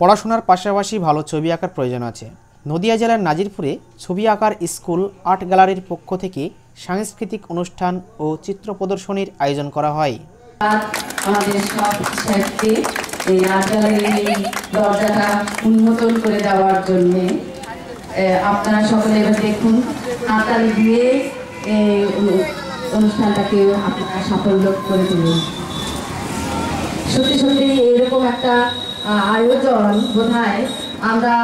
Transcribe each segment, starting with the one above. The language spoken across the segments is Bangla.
পড়াশোনার পাশাপাশি ভালো ছবি আঁকার প্রয়োজন আছে। নদিয়া জেলার নাজিরপুরে ছবি আঁকার স্কুল, আর্ট গ্যালারির পক্ষ থেকে সাংস্কৃতিক অনুষ্ঠান ও চিত্র প্রদর্শনীর আয়োজন করা হয়। আপনারা সকলে দেখুন দিয়ে অনুষ্ঠানটাকে আপনারা সাফল্য করে তুলুন। সত্যি সত্যি এরকম একটা আয়োজন বোধ আমরা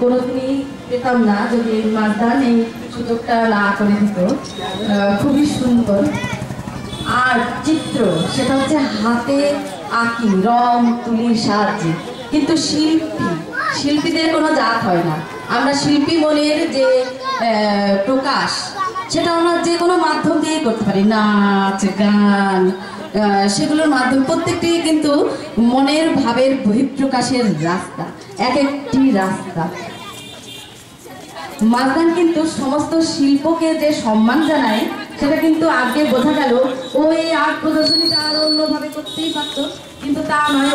কোনোদিনই পেতাম না যদি মাসদান এই সুযোগটা না করে দিত। খুবই সুন্দর। আর চিত্র, সেটা হচ্ছে হাতে আঁকি, রং, তুলির সাহায্যে। কিন্তু শিল্পী, শিল্পীদের কোনো জাত হয় না। আমরা শিল্পী মনের যে প্রকাশ, সেটা আমরা যে কোনো মাধ্যম দিয়ে করতে পারি। নাচ, গান সেগুলোর মাধ্যমে প্রত্যেকটি কিন্তু মনের ভাবের বহিঃপ্রকাশের রাস্তা এক একটি রাস্তা। মাঝদান কিন্তু সমস্ত শিল্পকে যে সম্মান জানায়, সেটা কিন্তু আগে বোঝা গেল ও এই আর্ট প্রদর্শনীটা আরও অন্যভাবে করতেই পারত, কিন্তু তা নয়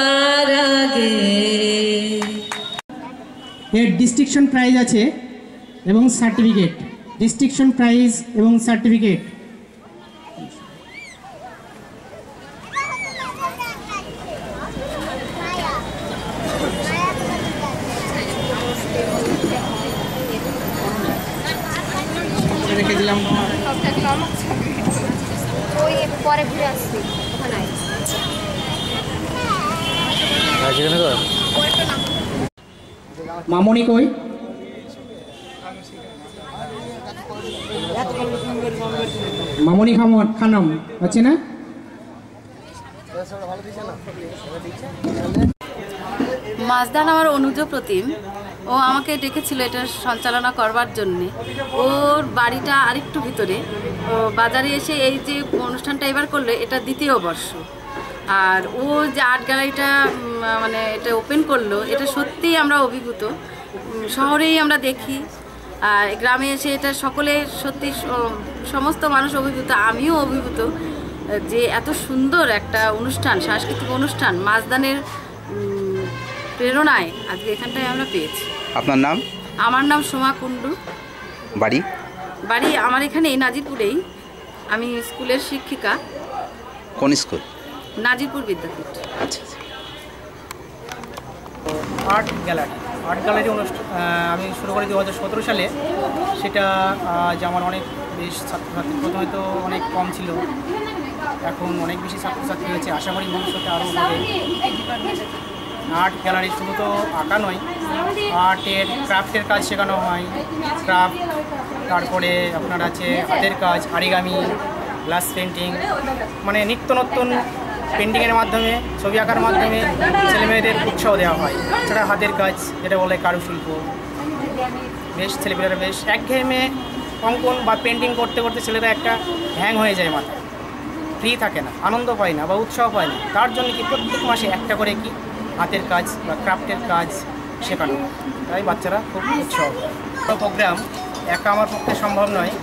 এর ডিস্ট্রিকশন প্রাইজ আছে এবং সার্টিফিকেট ডিস্ট্রিকশন প্রাইজ এবং সার্টিফিকেট রেখে দিলাম। ওই পরে ঘুরে আসছি। ওখানে মামনি কই? মামনি খাম- খানম, আছে না? মাছদান আমার অনুজ প্রতিম। ও আমাকে ডেকেছিল এটা সঞ্চালনা করবার জন্যে। ওর বাড়িটা আরেকটু ভিতরে। বাজারে এসে এই যে অনুষ্ঠানটা এবার করল, এটা দ্বিতীয় বর্ষ। আর ও যে আর্ট গ্যালারিটা মানে এটা ওপেন করল এটা সত্যিই আমরা অভিভূত। শহরেই আমরা দেখি। আর গ্রামে এসে এটা সকলে সত্যি সমস্ত মানুষ অভিভূত আমিও অভিভূত যে এত সুন্দর একটা অনুষ্ঠান সাংস্কৃতিক অনুষ্ঠান মাছদানের উম, প্রেরণায় আজকে এখানটায় আমরা পেয়েছি। আপনার নাম? আমার নাম সোমা কুণ্ডু। বাড়ি? বাড়ি আমার এখানে নাজিরপুরেই। আমি স্কুলের শিক্ষিকা। কোন স্কুল? নাজিরপুর বিদ্যাপীঠ। আচ্ছা আচ্ছা। Art gallery. আর্ট গ্যালারি অনুষ্ঠান আমি শুরু করি দু হাজার সতেরো সালে। সেটা আজ আমার অনেক বেশ ছাত্রছাত্রী প্রথমে তো অনেক কম ছিল। এখন অনেক বেশি ছাত্রছাত্রী হয়েছে। আশা করি ভবিষ্যতে আরও হবে। আর্ট গ্যালারি শুধু তো আঁকা নয়, আর্টের, ক্রাফটের কাজ শেখানো হয়। ক্রাফট, তারপরে আপনার আছে হাতের কাজ, আরিগামি, গ্লাস পেন্টিং মানে নিত্য নতুন পেন্টিংয়ের মাধ্যমে, ছবি আঁকার মাধ্যমে ছেলেমেয়েদের উৎসাহ দেওয়া হয়। এছাড়া হাতের কাজ, যেটা বলে কারুশিল্প। বেশ ছেলেমেয়েরা বেশ। একঘেয়েমে অঙ্কন বা পেন্টিং করতে করতে ছেলেরা একটা হ্যাং হয়ে যায় মাথায়। ফ্রি থাকে না, আনন্দ পায় না বা উৎসাহ পায় না। তার জন্য কি প্রত্যেক মাসে একটা করে কি হাতের কাজ বা ক্রাফটের কাজ শেখানো তাই বাচ্চারা খুব উৎসাহ পায়। প্রোগ্রাম একা আমার পক্ষে সম্ভব নয়।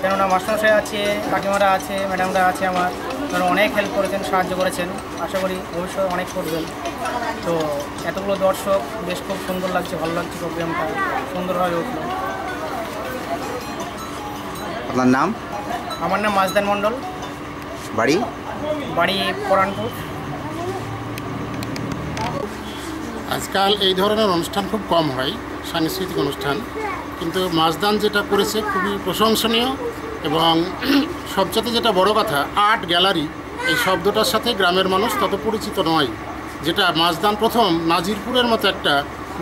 কেননা মাস্টারমশাই আছে, কাকিমারা আছে, ম্যাডামরা আছে আমার। তারা অনেক হেল্প করেছেন সাহায্য করেছেন। আশা করি ভবিষ্যতে অনেক করবেন। তো এতগুলো দর্শক বেশ খুব সুন্দর লাগছে ভালো লাগছে প্রোগ্রামটা সুন্দরভাবে উঠল। আপনার নাম? আমার নাম মাজদান মণ্ডল। বাড়ি? বাড়ি পরানপুর। আজকাল এই ধরনের অনুষ্ঠান খুব কম হয় সাংস্কৃতিক অনুষ্ঠান। কিন্তু মাসদান যেটা করেছে খুবই প্রশংসনীয় এবং সবচেয়ে যেটা বড় কথা, আর্ট গ্যালারি, এই শব্দটার সাথে গ্রামের মানুষ তত পরিচিত নয়। যেটা মাসদান প্রথম নাজিরপুরের মতো একটা,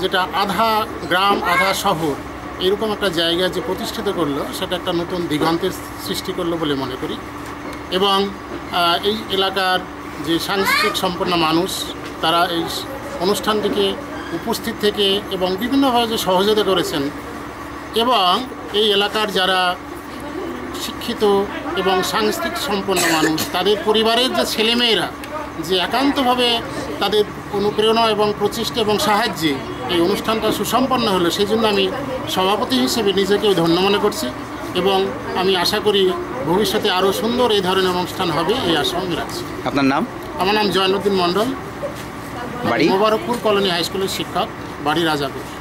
যেটা আধা গ্রাম, আধা শহর, এরকম একটা জায়গা যে প্রতিষ্ঠিত করল, সেটা একটা নতুন দিগন্তের সৃষ্টি করল বলে মনে করি। এবং এই এলাকার যে সাংস্কৃতিক সম্পন্ন মানুষ, তারা এই অনুষ্ঠানটিকে উপস্থিত থেকে এবং বিভিন্নভাবে যে সহযোগিতা করেছেন। এবং এই এলাকার যারা শিক্ষিত এবং সাংস্কৃতিক সম্পন্ন মানুষ। তাদের পরিবারের যে ছেলেমেয়েরা যে একান্তভাবে তাদের অনুপ্রেরণা এবং প্রচেষ্টা এবং সাহায্যে এই অনুষ্ঠানটা সুসম্পন্ন হলো সেই জন্য আমি সভাপতি হিসেবে নিজেকেও ধন্য মনে করছি এবং আমি আশা করি ভবিষ্যতে আরও সুন্দর এই ধরনের অনুষ্ঠান হবে এই আশা আমি রাখছি। আপনার নাম? আমার নাম জয়নুদ্দিন মণ্ডল। বাড়ি? মোবারকপুর কলোনি হাই স্কুলের শিক্ষক বাড়ি রাজাপুর।